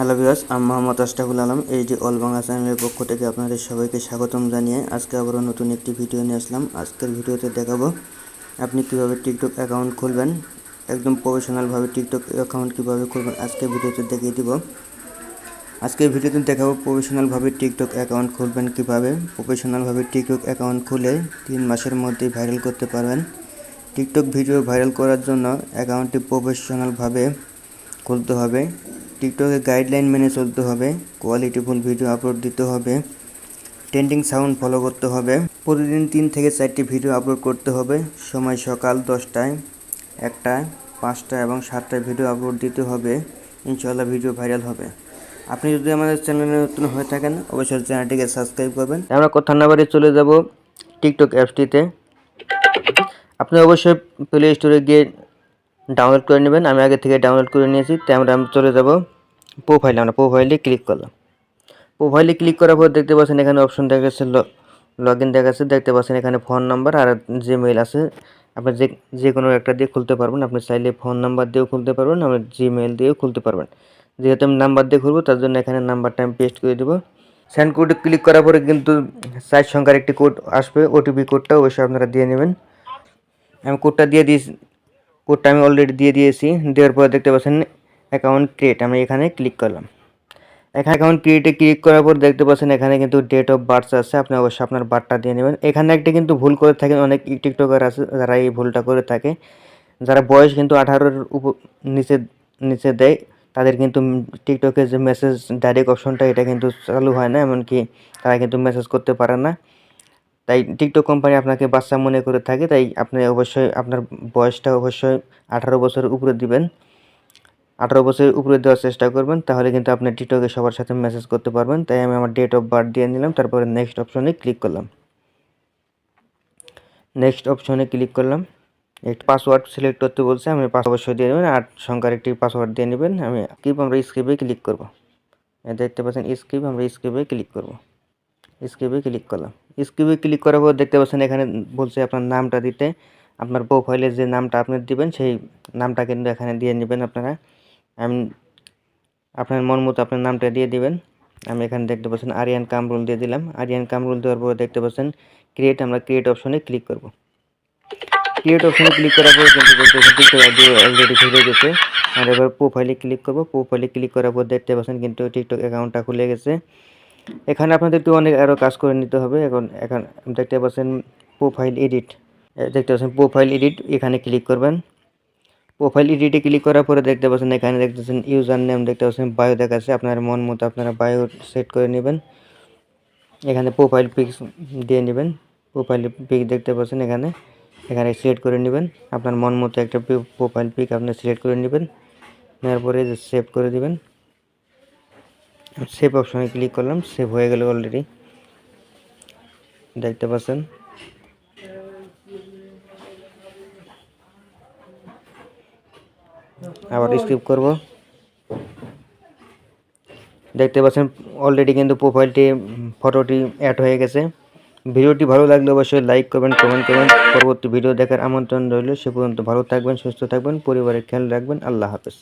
Hello বিয়াস আমি মোহাম্মদ আশরাফুল আলম, এই যে অল বাংলা চ্যানেলের পক্ষ থেকে আপনাদের সবাইকে স্বাগতম জানিয়ে আজকে আবারও নতুন একটি ভিডিও নিয়ে আসলাম। আজকের ভিডিওতে দেখাবো আপনি কীভাবে টিকটক অ্যাকাউন্ট খুলবেন, একদম প্রফেশনালভাবে টিকটক অ্যাকাউন্ট কীভাবে খুলবেন আজকে ভিডিওতে দেখিয়ে দিব। আজকে ভিডিওতে দেখাবো প্রফেশনালভাবে টিকটক অ্যাকাউন্ট খুলবেন কীভাবে, প্রফেশনালভাবে টিকটক অ্যাকাউন্ট খুলে তিন মাসের মধ্যেই ভাইরাল করতে পারবেন। টিকটক ভিডিও ভাইরাল করার জন্য অ্যাকাউন্টটি প্রফেশনালভাবে খুলতে হবে। টিকটকে গাইডলাইন মেনে চলতে হবে, কোয়ালিটিফুল ভিডিও আপলোড দিতে হবে, ট্রেন্ডিং সাউন্ড ফলো করতে হবে, প্রতিদিন তিন থেকে চারটি ভিডিও আপলোড করতে হবে, সময় সকাল দশটায়, একটায় পাঁচটা এবং সাতটায় ভিডিও আপলোড দিতে হবে ইনশাল্লাহ ভিডিও ভাইরাল হবে। আপনি যদি আমাদের চ্যানেলে নতুন হয়ে থাকেন, অবশ্যই চ্যানেলটিকে সাবস্ক্রাইব করবেন। আমরা কথা না বাড়ি চলে যাব টিকটক অ্যাপসটিতে। আপনি অবশ্যই প্লে স্টোরে গিয়ে ডাউনলোড করে নেবেন। আমি আগে থেকে ডাউনলোড করে নিয়েছি আমরা আমি চলে যাব প্রোফাইলে আমরা প্রোফাইলে ক্লিক করলাম। প্রোফাইলে ক্লিক করার পর দেখতে পাচ্ছেন এখানে অপশন দেখা যাচ্ছে লগ ইন দেখা যাচ্ছে দেখতে পাচ্ছেন এখানে ফোন নাম্বার আর যে মেল আছে। আপনি যে যে কোনো একটা দিয়ে খুলতে পারবেন। আপনি চাইলে ফোন নাম্বার দিয়েও খুলতে পারবেন, আপনি জিমেল দিয়েও খুলতে পারবেন। যেহেতু আমি নাম্বার দিয়ে খুলবো, তার জন্য এখানে নাম্বারটা আমি পেস্ট করে দেবো। সেন্ড কোডে ক্লিক করার পরে কিন্তু চার সংখ্যার একটি কোড আসবে। ওটিপি কোডটা অবশ্যই আপনারা দিয়ে নেবেন। আমি কোডটা দিয়ে দিয়েছি কোডটা আমি অলরেডি দিয়ে দিয়েছি। দেওয়ার পর দেখতে পাচ্ছেন অ্যাকাউন্ট ক্রিয়েট আমি এখানে ক্লিক করলাম। এখানে অ্যাকাউন্ট ক্রিয়েটে ক্লিক করার পর দেখতে পাচ্ছেন এখানে কিন্তু ডেট অফ বার্থ আছে, আপনি অবশ্যই আপনার বার্থটা দিয়ে নেবেন। এখানে একটা কিন্তু ভুল করে থাকেন, অনেক টিকটকার আছে, যারা এই ভুলটা করে থাকে। যারা বয়স কিন্তু আঠারোর উপর, নিচে নিচে দেয়, তাদের কিন্তু টিকটকের যে মেসেজ ডাইরেক্ট অপশনটা এটা কিন্তু চালু হয় না, এমনকি তারা কিন্তু মেসেজ করতে পারে না। তাই টিকটক কোম্পানি আপনাকে বাচ্চা মনে করে থাকে, তাই আপনি অবশ্যই আপনার বয়সটা অবশ্যই আঠারো বছরের উপরে দিবেন। আঠারো বছরের উপরে দেওয়ার চেষ্টা করবেন, তাহলে কিন্তু আপনি টিকটকে সবার সাথে মেসেজ করতে পারবেন। তাই আমি আমার ডেট অফ বার্থ দিয়ে নিলাম, তারপরে নেক্সট অপশনে ক্লিক করলাম। নেক্সট অপশনে ক্লিক করলাম। একটি পাসওয়ার্ড সিলেক্ট করতে বলছে, আমি পাস অবশ্যই দিয়ে নেবেন আট সংখ্যার একটি পাসওয়ার্ড দিয়ে নেবেন, আমি স্কিপ আমরা স্কিপে ক্লিক করব। দেখতে পাচ্ছেন স্কিপ আমরা স্কিপে ক্লিক করব। স্কিপে ক্লিক করলাম। স্কিপে ক্লিক করার পর দেখতে পাচ্ছেন এখানে বলছে আপনার নামটা দিতে। আপনার প্রোফাইলে যে নামটা আপনি দিবেন, সেই নামটা কিন্তু এখানে দিয়ে নেবেন আপনারা। আমি, আপনার মন মতো আপনার নামটা দিয়ে দিবেন। আমি এখানে দেখতে পাচ্ছেন আরিয়ান কামরুল দিয়ে দিলাম। আরিয়ান কামরুল দেওয়ার পর দেখতে পাচ্ছেন ক্রিয়েট আমরা ক্রিয়েট অপশনে ক্লিক করব। ক্রিয়েট অপশনে ক্লিক করার পর কিন্তু অলরেডি খুলে গেছে। আর এবার প্রোফাইলে ক্লিক করব। প্রোফাইলে ক্লিক করার পর দেখতে পাচ্ছেন কিন্তু টিকটক অ্যাকাউন্টটা খুলে গেছে। এখানে আপনাদের একটু অনেক আরও কাজ করে নিতে হবে। এখন এখন দেখতে পাচ্ছেন প্রোফাইল এডিট দেখতে পাচ্ছেন প্রোফাইল এডিট এখানে ক্লিক করবেন। প্রোফাইল এডিটে ক্লিক করার পরে দেখতে পাচ্ছেন এখানে দেখতেছেন ইউজার নেম দেখতে পাচ্ছেন বায়ো দেখাচ্ছে। আপনার মন মতো আপনারা বায়ো সেট করে নেবেন। এখানে প্রোফাইল পিক দিয়ে নেবেন। প্রোফাইল পিক দেখতে পাচ্ছেন এখানে। এখানে সিলেক্ট করে নেবেন। আপনার মন মতো একটা প্রোফাইল পিক আপনি সিলেক্ট করে নেবেন। নেওয়ার পরে সেভ করে দিবেন। সেভ অপশনে ক্লিক করলাম সেভ হয়ে গেল অলরেডি দেখতে পাচ্ছেন? আবার স্কিপ করব। দেখতে পাচ্ছেন অলরেডি কিন্তু প্রোফাইলটি ফটোটি অ্যাড হয়ে গেছে। ভিডিওটি ভালো লাগলে অবশ্যই লাইক করবেন কমেন্ট করবেন। পরবর্তী ভিডিও দেখার আমন্ত্রণ রইল। সে পর্যন্ত ভালো থাকবেন, সুস্থ থাকবেন, পরিবারের খেয়াল রাখবেন। আল্লাহ হাফেজ।